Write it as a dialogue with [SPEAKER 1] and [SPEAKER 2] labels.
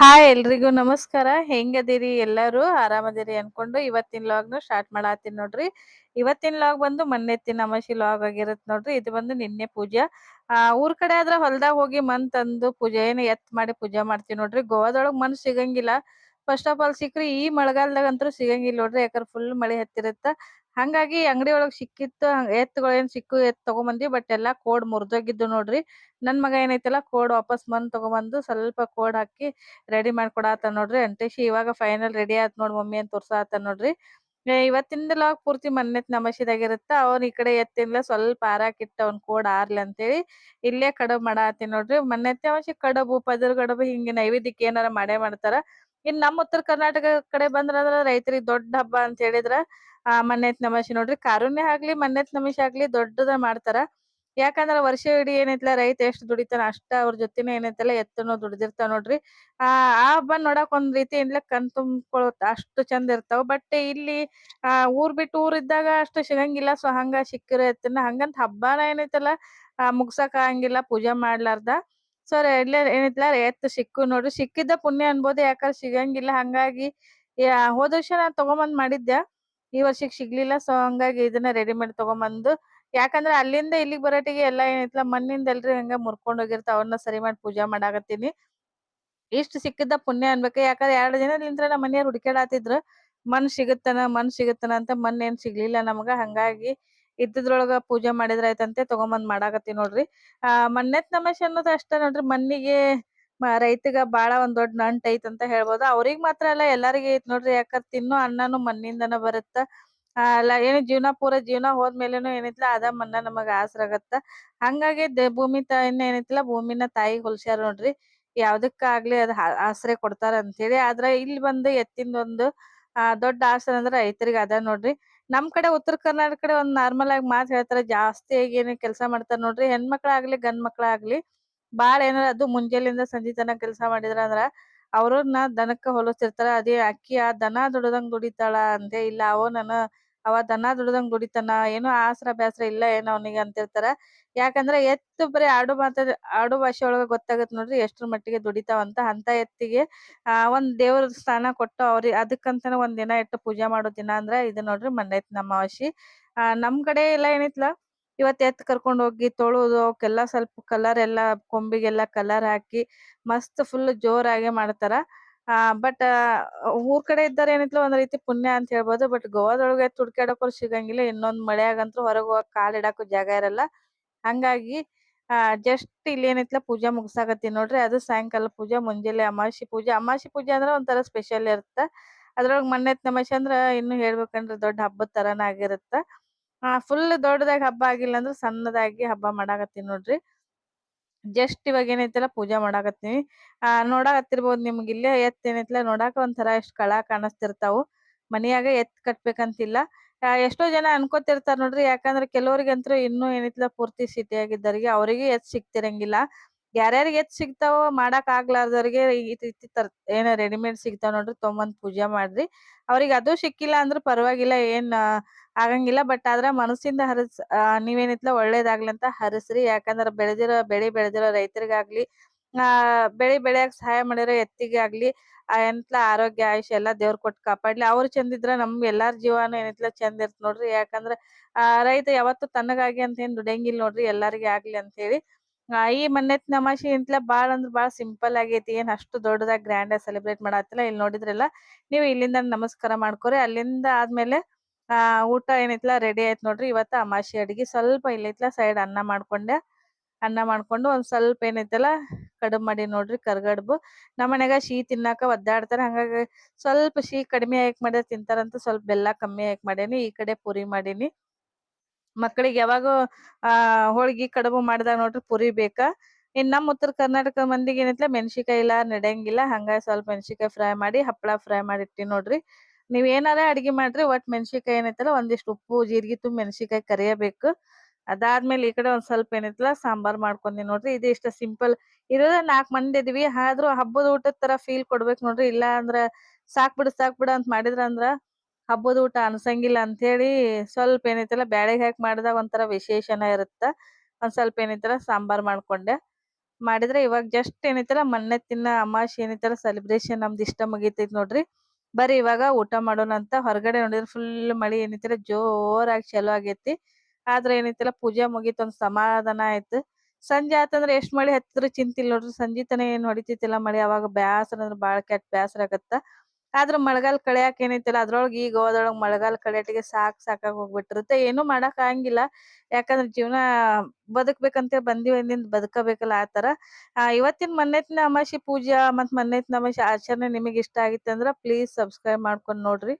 [SPEAKER 1] Hi ಎಲ್ರಿಗೂ ನಮಸ್ಕಾರ. ಹೆಂಗದಿರಿ? ಎಲ್ಲರೂ ಆರಾಮದಿರಿ ಅನ್ಕೊಂಡು ಇವತ್ತಿನ ಲಾಗ್ನು ಸ್ಟಾರ್ಟ್ ಮಾಡತ್ತೀನಿ ನೋಡ್ರಿ. ಇವತ್ತಿನ ಲಾಗ್ ಬಂದು ಮೊನ್ನೆತ್ತಿನ ಅಮಾಶಿ ಲಾಗ್ ಆಗಿರತ್ ನೋಡ್ರಿ. ಇದು ಬಂದು ನಿನ್ನೆ ಪೂಜಾ. ಆ, ಊರ್ ಕಡೆ ಆದ್ರ ಹೊಲ್ದಾಗ ಹೋಗಿ ಮನ್ ತಂದು ಪೂಜೆ, ಏನು ಎತ್ ಮಾಡಿ ಪೂಜಾ ಮಾಡ್ತೀವಿ ನೋಡ್ರಿ. ಗೋವಾದೊಳಗ್ ಮನ್ ಸಿಗಂಗಿಲ್ಲ. ಫಸ್ಟ್ ಆಫ್ ಆಲ್ ಸಿಕ್ರಿ ಈ ಮಳೆಗಾಲದಾಗ ಅಂತೂ ಸಿಗಂಗಿಲ್ಲ ನೋಡ್ರಿ, ಯಾಕಂದ್ರೆ ಫುಲ್ ಮಳೆ ಹತ್ತಿರತ್ತ. ಹಂಗಾಗಿ ಅಂಗಡಿ ಒಳಗ್ ಸಿಕ್ಕಿತ್ತು ಎತ್ತುಗಳು ಏನ್ ಸಿಕ್ಕು ಎತ್ ತಗೊಂಬಂದಿ ಬಟ್ ಎಲ್ಲಾ ಕೋಡ್ ಮುರಿದೋಗಿದ್ದು ನೋಡ್ರಿ. ನನ್ ಮಗ ಏನೈತಲ್ಲ, ಕೋಡ್ ವಾಪಸ್ ಬಂದ್ ತಗೊಂಬಂದು ಸ್ವಲ್ಪ ಕೋಡ್ ಹಾಕಿ ರೆಡಿ ಮಾಡ್ಕೊಡಾತ ನೋಡ್ರಿ. ಅಂಟೇಶಿ ಇವಾಗ ಫೈನಲ್ ರೆಡಿ ಆತ್ ನೋಡ್ ಮಮ್ಮಿ ಅಂತ ತೋರ್ಸಾತ ನೋಡ್ರಿ. ಇವತ್ತಿಂದ ಪೂರ್ತಿ ಮನ್ನೆತ್ ನಮಶಿದಾಗಿರುತ್ತ. ಅವ್ನ್ ಈ ಕಡೆ ಎತ್ತಿನ್ಲ ಸ್ವಲ್ಪ ಆರಾಕಿಟ್ಟ ಅವ್ನ್ ಕೋಡ್ ಆರ್ಲಿ ಅಂತೇಳಿ ಇಲ್ಲೇ ಕಡಬ್ ಮಾಡಾತಿ ನೋಡ್ರಿ. ಮನ್ನೆತ್ತೆ ಅವಶ್ಯ ಕಡಬು, ಪದರ್ ಕಡಬು ಹಿಂಗೆ ನೈವೇದ್ಯಕ್ಕೆ ಏನಾರ ಮಾಡೇ ಮಾಡ್ತಾರ. ಇನ್ ನಮ್ ಉತ್ತರ ಕರ್ನಾಟಕ ಕಡೆ ಬಂದ್ರಂದ್ರ ರೈತರಿಗೆ ದೊಡ್ಡ ಹಬ್ಬ ಅಂತ ಹೇಳಿದ್ರ, ಆ ಮನ್ನೆತ್ ನಮಾಷಿ ನೋಡ್ರಿ ಕಾರುಣ್ಯ ಆಗ್ಲಿ ಮನ್ನೆತ್ ನಮಿಷ ಆಗ್ಲಿ ದೊಡ್ಡದ ಮಾಡ್ತಾರ. ಯಾಕಂದ್ರ ವರ್ಷ ಇಡೀ ಏನೈತ್ಲ ರೈತ ಎಷ್ಟ್ ದುಡಿತಾನ ಅಷ್ಟ ಅವ್ರ ಜೊತೆನೆ ಏನೈತಲ್ಲ ಎತ್ತನು ದುಡಿದಿರ್ತಾವ ನೋಡ್ರಿ. ಆ ಆ ಹಬ್ಬ ನೋಡಕ್ ಒಂದ್ ರೀತಿ ಇಂದ್ಲ ಕಣ್ ತುಂಬ್ಕೊಳತ್ ಅಷ್ಟು ಚಂದ ಇರ್ತಾವ ಬಟ್ ಇಲ್ಲಿ, ಆ ಊರ್ ಬಿಟ್ಟು ಊರ್ ಇದ್ದಾಗ ಅಷ್ಟು ಸಿಗಂಗಿಲ್ಲ ಸೊ ಹಂಗ ಸಿಕ್ಕಿರ ಎತ್ತನ ಹಂಗಂತ ಹಬ್ಬನ ಏನೈತಲ್ಲ, ಆ ಮುಗ್ಸಕ್ ಆಗಂಗಿಲ್ಲ ಪೂಜಾ ಮಾಡ್ಲಾರ್ದ. ಸೊ ಎಲ್ಲ ಏನೈತ್ಲ ಎತ್ತು ಸಿಕ್ಕು ನೋಡ್ರಿ. ಸಿಕ್ಕಿದ್ದ ಪುಣ್ಯ ಅನ್ಬೋದು. ಯಾಕಂದ್ರೆ ಸಿಗಂಗಿಲ್ಲ. ಹಂಗಾಗಿ ಹೋದ ವರ್ಷ ನಾನ್ ತಗೊಂಬಂದ್ ಮಾಡಿದ್ದೆ. ಈ ವರ್ಷಕ್ಕೆ ಸಿಗ್ಲಿಲ್ಲ. ಸೊ ಹಂಗಾಗಿ ಇದನ್ನ ರೆಡಿಮೇಡ್ ತಗೊಂಬಂದು. ಯಾಕಂದ್ರೆ ಅಲ್ಲಿಂದ ಇಲ್ಲಿಗೆ ಬರೋಟಿಗೆ ಎಲ್ಲಾ ಏನೈತ್ಲ ಮಣ್ಣಿಂದ ಎಲ್ರಿ ಹಂಗ ಮುರ್ಕೊಂಡ್ ಹೋಗಿರ್ತಾವ. ಅವನ್ನ ಸರಿ ಮಾಡಿ ಪೂಜಾ ಮಾಡಾಕತ್ತೀನಿ. ಇಷ್ಟ ಸಿಕ್ಕಿದ್ದ ಪುಣ್ಯ ಅನ್ಬೇಕ. ಯಾಕಂದ್ರೆ ಎರಡು ದಿನದಿಂದ ನಮ್ಮ ಮನೆಯವ್ರು ಹುಡುಕ್ಯಾಡತಿದ್ರು. ಮಣ್ಣ್ ಸಿಗುತ್ತನ ಮಣ್ಣ್ ಸಿಗುತ್ತನ ಅಂತ ಮಣ್ಣೇನ್ ಸಿಗ್ಲಿಲ್ಲ ನಮಗ. ಹಂಗಾಗಿ ಇದ್ದದ್ರೊಳಗ ಪೂಜೆ ಮಾಡಿದ್ರ ಆಯ್ತಂತೆ, ತಗೊಂಬಂದ್ ಮಾಡಾಕತ್ತಿ ನೋಡ್ರಿ. ಆ, ಮನ್ನೆತ್ ನಮಶಿ ಅನ್ನೋದು ಅಷ್ಟ ನೋಡ್ರಿ, ಮಣ್ಣಿಗೆ ರೈತಗ ಬಾಳ ಒಂದ್ ದೊಡ್ಡ ನಂಟ್ ಐತ್ ಅಂತ ಹೇಳ್ಬೋದು. ಅವ್ರಿಗ್ ಮಾತ್ರ ಅಲ್ಲ, ಎಲ್ಲರಿಗೂ ಐತ್ ನೋಡ್ರಿ, ಯಾಕಂದ್ರ ತಿನ್ನೋ ಅನ್ನನು ಮಣ್ಣಿಂದನ ಬರುತ್ತ. ಅಲ್ಲ, ಏನು ಜೀವನ ಪೂರ ಜೀವನ ಹೋದ್ಮೇಲೆನು ಏನೈತಿಲ್ಲ ಅದ ಮಣ್ಣ ನಮಗ ಆಗತ್ತ ಹಂಗಾಗಿ ಭೂಮಿ ತಾಯಿನ ಏನೈತಿಲ್ಲ ಭೂಮಿನ ತಾಯಿ ಹೊಲ್ಸ್ಯಾರ ನೋಡ್ರಿ. ಯಾವ್ದಕ್ಕಾಗ್ಲಿ ಅದ್ ಆಸರೆ ಕೊಡ್ತಾರ ಅಂತ ಹೇಳಿ ಆದ್ರ ಇಲ್ಲಿ ಬಂದು ಎತ್ತಿಂದೊಂದು, ಆ, ದೊಡ್ಡ ಆಸರೆ ಅಂದ್ರ ರೈತರಿಗ್ ಅದ ನೋಡ್ರಿ. ನಮ್ ಕಡೆ ಉತ್ತರ ಕರ್ನಾಟಕ ಕಡೆ ಒಂದ್ ನಾರ್ಮಲ್ ಆಗಿ ಮಾತ್ ಹೇಳ್ತಾರೆ, ಜಾಸ್ತಿ ಆಗಿ ಏನ್ ಕೆಲ್ಸ ಮಾಡ್ತಾರ ನೋಡ್ರಿ, ಹೆಣ್ಮಕ್ಳಾಗ್ಲಿ ಗಂಡ್ ಮಕ್ಳಾಗ್ಲಿ ಬಾಳ ಏನಾರ ಅದು ಮುಂಜಾನೆಯಿಂದ ಸಂಜೆ ತನಕ ಕೆಲಸ ಮಾಡಿದ್ರ ಅಂದ್ರ ಅವ್ರನ್ನ ದನಕ್ಕ ಹೋಲಿಸ್ತಿರ್ತಾರ, ಅದೇ ಅಕ್ಕಿ ಆ ದನ ದುಡದಂಗ್ ದುಡಿತಾಳ ಅಂದೆ ಇಲ್ಲ ಅವನನ ಅವ ದನ ದುಡದಂಗ್ ದುಡಿತಾನ, ಏನೋ ಆಸ್ರ ಬ್ಯಾಸ್ರ ಇಲ್ಲ ಏನೋ ಅವನಿಗೆ ಅಂತಿರ್ತಾರ. ಯಾಕಂದ್ರ ಎತ್ತು ಬರೀ ಆಡು ಮಾತ, ಆಡು ಭಾಷೆ ಒಳಗ ಗೊತ್ತಾಗತ್ ನೋಡ್ರಿ ಎಷ್ಟ್ರ ಮಟ್ಟಿಗೆ ದುಡಿತಾವಂತ ಅಂತ. ಎತ್ತಿಗೆ, ಆ, ಒಂದ್ ದೇವ್ರ ಸ್ಥಾನ ಕೊಟ್ಟು ಅವ್ರಿ, ಅದಕ್ಕಂತಾನೆ ಒಂದ್ ದಿನ ಇಟ್ಟು ಪೂಜೆ ಮಾಡೋ ದಿನ ಅಂದ್ರ ಇದು ನೋಡ್ರಿ ಮಣ್ಣೈತ್ ಅಮಾವಾಸಿ ಆ, ನಮ್ ಕಡೆ ಎಲ್ಲಾ ಏನೈತ್ಲ ಇವತ್ ಎತ್ ಕರ್ಕೊಂಡ್ ಹೋಗಿ ತೊಳುದು, ಅವಕ್ಕೆಲ್ಲಾ ಸ್ವಲ್ಪ ಕಲರ್ ಎಲ್ಲಾ, ಕೊಂಬಿಗೆಲ್ಲಾ ಕಲರ್ ಹಾಕಿ ಮಸ್ತ್ ಫುಲ್ ಜೋರಾಗಿ ಮಾಡ್ತಾರ. ಆ ಬಟ್ ಊರ್ ಕಡೆ ಇದ್ದಾರೆ ಏನ್ ಐತಲ್ಲ ಒಂದ್ ರೀತಿ ಪುಣ್ಯ ಅಂತ ಹೇಳ್ಬೋದು. ಬಟ್ ಗೋವಾದೊಳಗೆ ತುಡ್ಕಾಡಕ್ಕೂ ಸಿಗಂಗಿಲ್ಲ ಇನ್ನೊಂದ್ ಮಳೆಯಾಗಂತೂ ಹೊರಗ್ ಹೋಗಕ್ ಕಾಲ್ ಇಡಾಕು ಜಾಗ ಇರಲ್ಲ. ಹಂಗಾಗಿ, ಆ ಜಸ್ಟ್ ಇಲ್ಲಿ ಏನೈತ್ಲ ಪೂಜೆ ಮುಗಿಸಾಕತ್ತಿ ನೋಡ್ರಿ. ಅದು ಸಾಯಂಕಾಲ ಪೂಜೆ, ಮುಂಜಾನೆ ಅಮಾಸಿ ಪೂಜೆ. ಅಮಾಸಿ ಪೂಜೆ ಅಂದ್ರ ಒಂಥರ ಸ್ಪೆಷಲ್ ಇರುತ್ತ. ಅದ್ರೊಳಗ್ ಮಣ್ಣೆತ್ ನಮಾಸಿ ಅಂದ್ರ ಇನ್ನು ಹೇಳ್ಬೇಕಂದ್ರೆ ದೊಡ್ಡ ಹಬ್ಬದ ತರಾನ ಆಗಿರುತ್ತ. ಆ ಫುಲ್ ದೊಡ್ಡದಾಗಿ ಹಬ್ಬ ಆಗಿಲ್ಲ ಅಂದ್ರೆ ಸಣ್ಣದಾಗಿ ಹಬ್ಬ ಮಾಡಾಕತ್ತೀನಿ ನೋಡ್ರಿ. ಜಸ್ಟ್ ಇವಾಗ ಏನೈತಲ್ಲ ಪೂಜೆ ಮಾಡಾಕತ್ತೀನಿ. ಆ ನೋಡಾಕತ್ತಿರ್ಬೋದು ನಿಮ್ಗ್ ಇಲ್ಲೇ ಎತ್ತ್ ಏನೈತಲ್ಲ ನೋಡಾಕ ಒಂಥರ ಎಷ್ಟ್ ಕಳ ಕಾಣಿಸ್ತಿರ್ತಾವು. ಮನೆಯಾಗ ಎತ್ ಕಟ್ಬೇಕಂತಿಲ್ಲ. ಎಷ್ಟೋ ಜನ ಅನ್ಕೋತಿರ್ತಾರ ನೋಡ್ರಿ, ಯಾಕಂದ್ರೆ ಕೆಲವ್ರಿಗಂತ್ರು ಇನ್ನೂ ಏನೈತಲ್ಲ ಪೂರ್ತಿ ಸಿಟಿ ಆಗಿದ್ದವರಿಗೆ ಅವರಿಗೆ ಎತ್ ಸಿಗ್ತಿರಂಗಿಲ್ಲ. ಯಾರ್ಯಾರಿಗೆ ಎತ್ ಸಿಗ್ತಾವ ಮಾಡಾಕ್ ಆಗ್ಲಾರ್ದವ್ರಿಗೆ ಏನ ರೆಡಿಮೇಡ್ ಸಿಗ್ತಾವ ನೋಡ್ರಿ ತೊಂಬಂದ್ ಪೂಜೆ ಮಾಡ್ರಿ. ಅವ್ರಿಗೆ ಅದು ಸಿಕ್ಕಿಲ್ಲ ಅಂದ್ರ ಪರವಾಗಿಲ್ಲ, ಏನ್ ಆಗಂಗಿಲ್ಲ. ಬಟ್ ಆದ್ರ ಮನಸ್ಸಿಂದ ಹರಸ್ ನೀವೇನಿತ್ಲ ಒಳ್ಳೇದಾಗ್ಲಿ ಅಂತ ಹರಸ್ರಿ. ಯಾಕಂದ್ರ ಬೆಳೆದಿರೋ, ಬೆಳೆ ಬೆಳೆದಿರೋ ರೈತರಿಗಾಗ್ಲಿ, ಆ, ಬೆಳೆ ಬೆಳೆಯಕ್ ಸಹಾಯ ಮಾಡಿರೋ ಎತ್ತಿಗೆ ಆಗ್ಲಿ ಎಂತ್ಲ ಆರೋಗ್ಯ ಆಯುಷ್ ಎಲ್ಲಾ ದೇವ್ರ ಕೊಟ್ಟು ಕಾಪಾಡ್ಲಿ. ಅವ್ರು ಚಂದ ಇದ್ರ ನಮ್ ಎಲ್ಲಾರ್ ಜೀವನ ಏನೈತ್ಲ ಚಂದ ಇರ್ತ ನೋಡ್ರಿ. ಯಾಕಂದ್ರ, ಆ, ರೈತ ಯಾವತ್ತು ತನ್ನಗಾಗಿ ಅಂತ ಏನ್ ದುಡಿಯಂಗಿಲ್ಲ ನೋಡ್ರಿ. ಎಲ್ಲಾರಿಗೆ ಆಗ್ಲಿ ಅಂತ ಹೇಳಿ. ಈ ಮನ್ನೆತ್ ನಮಾಷಿ ಇಂತ್ಲ ಬಾಳ ಅಂದ್ರ ಬಾಳ ಸಿಂಪಲ್ ಆಗೈತಿ. ಏನ್ ಅಷ್ಟು ದೊಡ್ಡದಾಗಿ ಗ್ರ್ಯಾಂಡ್ ಆಗಿ ಸೆಲೆಬ್ರೇಟ್ ಮಾಡತ್ತಿಲ್ಲ ಇಲ್ಲಿ ನೋಡಿದ್ರಲ್ಲ ನೀವು ಇಲ್ಲಿಂದ ನಮಸ್ಕಾರ ಮಾಡ್ಕೊರಿ. ಅಲ್ಲಿಂದ ಆದ್ಮೇಲೆ, ಆ, ಊಟ ಏನೈತ್ಲಾ ರೆಡಿ ಆಯ್ತ್ ನೋಡ್ರಿ. ಇವತ್ತ ಅಮಾಸಿ ಅಡ್ಗಿ ಸ್ವಲ್ಪ ಇಲ್ಲೈತ್ಲ ಸೈಡ್ ಅನ್ನ ಮಾಡ್ಕೊಂಡೆ. ಅನ್ನ ಮಾಡ್ಕೊಂಡು ಒಂದ್ ಸ್ವಲ್ಪ ಏನೈತಲ್ಲ ಕಡಿಮೆ ಮಾಡಿ ನೋಡ್ರಿ ಕರ್ಗಡ್ಬು. ನಮ್ ಮನ್ಯಾಗ ಸಿಹಿ ತಿನ್ನಾಕ ಒದ್ದಾಡ್ತಾರ. ಹಂಗಾಗಿ ಸ್ವಲ್ಪ ಸಿಹಿ ಕಡಿಮೆ ಆಯ್ಕೆ ಮಾಡ್ಯಾರ ತಿಂತಾರಂತ ಸ್ವಲ್ಪ ಬೆಲ್ಲ ಕಮ್ಮಿ ಆಯ್ಕೆ ಮಾಡೇನಿ ಈ ಕಡೆ ಪೂರಿ ಮಾಡೀನಿ. ಮಕ್ಕಳಿಗೆ ಯಾವಾಗೂ, ಆ, ಹೋಳ್ಗಿ ಕಡುಬು ಮಾಡಿದಾಗ ನೋಡ್ರಿ ಪುರಿ ಬೇಕಾ? ಇನ್ ನಮ್ಮ ಉತ್ತರ ಕರ್ನಾಟಕ ಮಂದಿಗೆ ಏನೈತ್ಲ ಮೆಣಸಿಕಾಯಿ ಇಲ್ಲ ನಡೆಯಂಗಿಲ್ಲ ಹಂಗಾಗಿ ಸ್ವಲ್ಪ ಮೆಣಸಿಕಾಯಿ ಫ್ರೈ ಮಾಡಿ ಹಪ್ಪಳ ಫ್ರೈ ಮಾಡಿ ಇಟ್ಟಿನಿ ನೋಡ್ರಿ. ನೀವ್ ಏನಾರ ಅಡ್ಗಿ ಮಾಡ್ರಿ, ಒಟ್ ಮೆಣಸಿಕಾಯಿ ಏನೈತಲ್ಲ ಒಂದಿಷ್ಟು ಉಪ್ಪು, ಜೀರಿಗೆ ತುಂಬಿ ಮೆಣಸಿಕಾಯಿ ಕರಿಯಬೇಕು. ಅದಾದ್ಮೇಲೆ ಈ ಕಡೆ ಒಂದ್ ಸ್ವಲ್ಪ ಏನೈತಲ್ಲ ಸಾಂಬಾರ್ ಮಾಡ್ಕೊಂಡಿ ನೋಡ್ರಿ. ಇದು ಇಷ್ಟ ಸಿಂಪಲ್. ಇರೋದ ನಾಲ್ಕ್ ಮಂದಿ ಇದೀವಿ. ಆದ್ರೂ ಹಬ್ಬದ ಊಟದ ತರ ಫೀಲ್ ಕೊಡ್ಬೇಕ್ ನೋಡ್ರಿ. ಇಲ್ಲ ಅಂದ್ರ ಸಾಕ್ ಬಿಡು ಸಾಕ್ ಬಿಡು ಅಂತ ಮಾಡಿದ್ರ ಅಂದ್ರ ಹಬ್ಬದ ಊಟ ಅನ್ಸಂಗಿಲ್ಲ ಅಂತ ಹೇಳಿ ಸ್ವಲ್ಪ ಏನೈತಲ್ಲ ಬ್ಯಾಳಿಗ್ ಹಾಕಿ ಮಾಡಿದಾಗ ಒಂಥರ ವಿಶೇಷನ ಇರುತ್ತ? ಒಂದ್ ಸ್ವಲ್ಪ ಏನೈತಲ್ಲ ಸಾಂಬಾರ್ ಮಾಡ್ಕೊಂಡೆ. ಮಾಡಿದ್ರೆ ಇವಾಗ ಜಸ್ಟ್ ಏನೈತಲ್ಲ ತಿನ್ನಾ ಅಮಾಶಿ ಏನೈತಲ್ಲ ಸೆಲೆಬ್ರೇಷನ್ ನಮ್ದು ಇಷ್ಟ ಮುಗೀತೈತಿ ನೋಡ್ರಿ. ಬರೀ ಇವಾಗ ಊಟ ಮಾಡೋಣ ಅಂತ ಹೊರಗಡೆ ನೋಡಿದ್ರೆ ಫುಲ್ ಮಳಿ ಏನೈತಲ್ಲ ಜೋರಾಗಿ ಚಲೋ ಆಗೇತಿ. ಆದ್ರೆ ಏನೈತಿಲ್ಲ ಪೂಜೆ ಮುಗೀತು ಒಂದ್ ಸಮಾಧಾನ ಆಯ್ತು. ಸಂಜೆ ಆತಂದ್ರೆ ಎಷ್ಟ್ ಮಳಿ ಹತ್ತಿದ್ರು ಚಿಂತಿಲ್ಲ ನೋಡ್ರಿ. ಸಂಜೆ ತನ ಏನ್ ಹೊಡಿತೈತಿಲ್ಲ ಮಳಿ. ಅವಾಗ ಬ್ಯಾಸರ ಅಂದ್ರ ಬಾಳ ಕೆಟ್ಟ ಬ್ಯಾಸರ ಆಗತ್ತ? ಆದ್ರ ಮಳೆಗಾಲ ಕಳಿಯಾಕ ಏನೈತಿಲ್ಲ, ಅದ್ರೊಳಗ ಈ ಹೋದ್ರೊಳಗ ಮಳೆಗಾಲ ಕಳಿಯಟಿಗೆ ಸಾಕ್ ಸಾಕಾಗ್ ಹೋಗ್ಬಿಟ್ಟಿರುತ್ತೆ. ಏನು ಮಾಡಕ್ ಆಗಂಗಿಲ್ಲ. ಯಾಕಂದ್ರ ಜೀವನ ಬದುಕ್ಬೇಕಂತ ಬಂದಿವಿ ಅಂದಿಂದ ಬದುಕಬೇಕಲ್ಲ ಆತರ ಆ, ಇವತ್ತಿನ ಮನ್ನೆತ್ತಿನ ಅಮಾಸಿ ಪೂಜಾ ಮತ್ತ್ ಮನ್ನೆತ್ತಿನ ಅಮಾಸಿ ಆಚರಣೆ ನಿಮಗೆ ಇಷ್ಟ ಆಗಿತ್ತಂದ್ರ ಪ್ಲೀಸ್ ಸಬ್ಸ್ಕ್ರೈಬ್ ಮಾಡ್ಕೊಂಡ್ ನೋಡ್ರಿ.